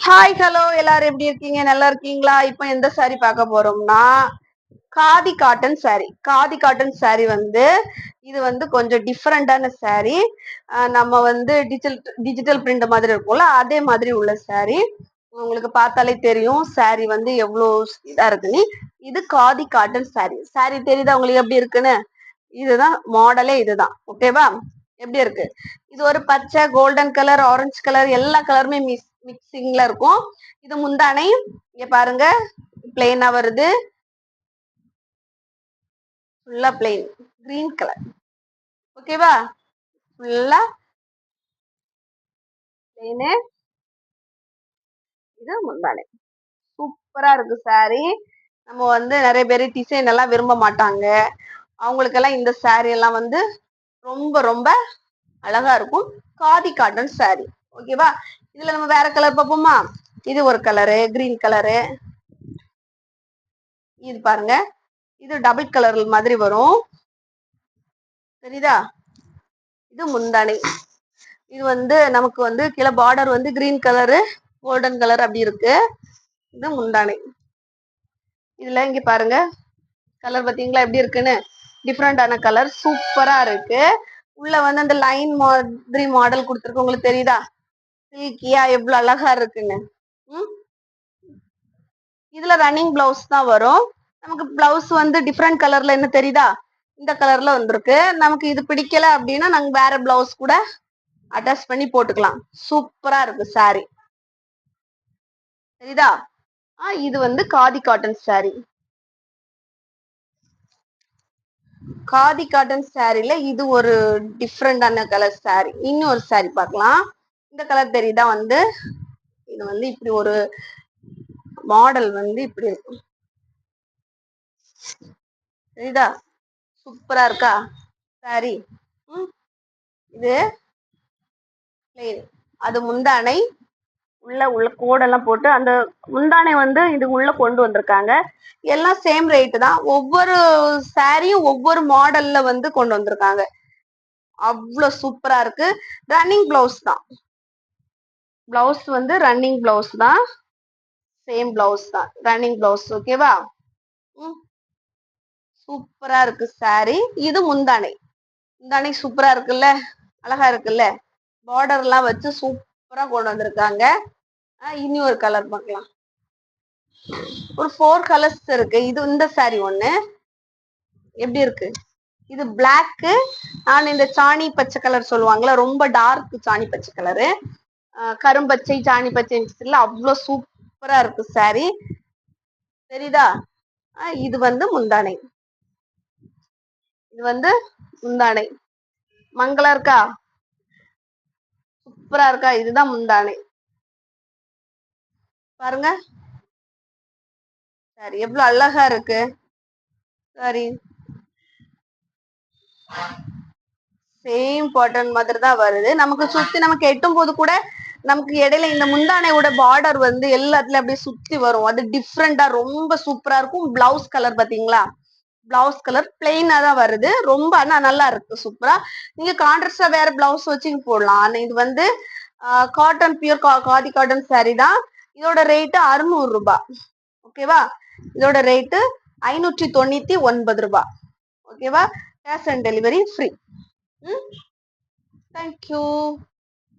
Hi hello எல்லாரும் எப்படி இருக்கீங்க? நல்லா இருக்கீங்களா? இப்போ எந்த சாரி பார்க்க போறோம்னா காதி காட்டன் சாரி காதி காட்டன் சாரி வந்து இது வந்து கொஞ்சம் டிஃப்ரெண்டான சாரி நம்ம வந்து டிஜிட்டல் டிஜிட்டல் பிரிண்ட் மாதிரி இருக்கும்ல அதே மாதிரி உள்ள சாரி உங்களுக்கு பார்த்தாலே தெரியும் சாரி வந்து எவ்வளோ இதா இருக்குன்னு. இது காதி காட்டன் சாரி சாரி தெரியுதா உங்களுக்கு எப்படி இருக்குன்னு? இதுதான் மாடலே இதுதான். ஓகேவா எப்படி இருக்கு? இது ஒரு பச்சை கோல்டன் கலர் ஆரஞ்சு கலர் எல்லா கலருமே மிஸ் மிக்சிங்ல இருக்கும். இது முந்தானை இங்க பாருங்க பிளெயினா வருது. ஃபுல்லா பிளெயின் கிரீன் கலர் ஓகேவா ஃபுல்லா பிளெயினு இது முந்தானை. சூப்பரா இருக்கு சாரி நம்ம வந்து நிறைய பேர் டிசைன் எல்லாம் விரும்ப மாட்டாங்க. அவங்களுக்கெல்லாம் இந்த சாரி எல்லாம் வந்து ரொம்ப ரொம்ப அழகா இருக்கும். காதி காட்டன் சாரி ஓகேவா இதுல நம்ம வேற கலர் பார்ப்போமா? இது ஒரு கலரு கிரீன் கலரு இது பாருங்க. இது டபுள் கலர் மாதிரி வரும். தெரியுதா? இது முந்தானை இது வந்து நமக்கு வந்து கீழே பார்டர் வந்து கிரீன் கலரு கோல்டன் கலர் அப்படி இருக்கு. இது முந்தானை இதுல இங்க பாருங்க. கலர் பாத்தீங்களா எப்படி இருக்குன்னு? டிஃப்ரெண்டான கலர் சூப்பரா இருக்கு. உள்ள வந்து அந்த லைன் மாதிரி மாடல் கொடுத்துருக்கு. உங்களுக்கு தெரியுதா? சில்கியா எவ்வளவு அழகா இருக்குன்னு. இதுல ரன்னிங் பிளவுஸ் தான் வரும். நமக்கு பிளவுஸ் வந்து டிஃப்ரெண்ட் கலர்ல என்ன தெரியுதா? இந்த கலர்ல வந்திருக்கு. நமக்கு இது பிடிக்கல அப்படின்னா நாங்க வேற பிளவுஸ் கூட அட்டாச் பண்ணி போட்டுக்கலாம். சூப்பரா இருக்கு சாரி சரிதா ஆ இது வந்து காதி காட்டன் சாரி காதி காட்டன் சாரில இது ஒரு டிஃப்ரெண்டான கலர் சாரி இன்னொரு சாரி பார்க்கலாம். இந்த கலர் தெரி தான் வந்து? இது வந்து இப்படி ஒரு மாடல் வந்து இப்படி இருக்கும் தெரியுதா? சூப்பரா இருக்கா? சாரி. இது அது முந்தானை உள்ள உள்ள கோடெல்லாம் போட்டு அந்த முந்தானை வந்து இது உள்ள கொண்டு வந்திருக்காங்க. எல்லாம் சேம் ரேட்டு தான். ஒவ்வொரு சாரியும் ஒவ்வொரு மாடல்ல வந்து கொண்டு வந்திருக்காங்க. அவ்வளோ சூப்பரா இருக்கு. ரன்னிங் பிளவுஸ் தான். பிளவுஸ் வந்து ரன்னிங் பிளவுஸ் தான். சேம் பிளவுஸ் தான். ரன்னிங் பிளவுஸ் ஓகேவா சூப்பரா இருக்கு சாரி இது முந்தானை. முந்தானை சூப்பரா இருக்குல்ல? அழகா இருக்குல்ல? பார்டர் எல்லாம் வச்சு சூப்பரா கொண்டு வந்திருக்காங்க. இனி ஒரு கலர் பார்க்கலாம். ஒரு ஃபோர் கலர்ஸ் இருக்கு. இது இந்த சாரி ஒண்ணு. எப்படி இருக்கு? இது பிளாக்கு நான் இந்த சாணி பச்சை கலர் சொல்லுவாங்கல்ல ரொம்ப டார்க் சாணி பச்சை கலரு கரும்பச்சை சாணி பச்சை அவ்வளோ சூப்பரா இருக்கு சாரி தெரியுதா? இது வந்து முந்தானை. இது வந்து முந்தானை. மங்களா இருக்கா? சூப்பரா இருக்கா? இதுதான் முந்தானை. பாருங்க. சரி எவ்வளவு அழகா இருக்கு. சரி. சேம் காட்டன் மாதிரி தான் வருது. நமக்கு சுத்தி நமக்கு எட்டும் போது கூட நமக்கு இடையில இந்த முந்தானையோட பார்டர் வந்து எல்லாத்துலயும் அப்படியே சுத்தி வரும். அது டிஃப்ரெண்டா ரொம்ப சூப்பரா இருக்கும். பிளவுஸ் கலர் பாத்தீங்களா பிளவுஸ் கலர் பிளெயினா தான் வருது. ரொம்ப ஆனா நல்லா இருக்கு. சூப்பரா நீங்க கான்ட்ரஸ்டா வேற பிளவுஸ் வச்சு போடலாம். இது வந்து cotton pure khadi cotton sari தான். இதோட ரேட்டு அறுநூறு ரூபாய் ஓகேவா இதோட ரேட்டு ஐநூற்றி தொண்ணூத்தி ஒன்பது ரூபாய் ஓகேவா கேஷ் ஆன் டெலிவரி ஃப்ரீ ம் தேங்க்யூ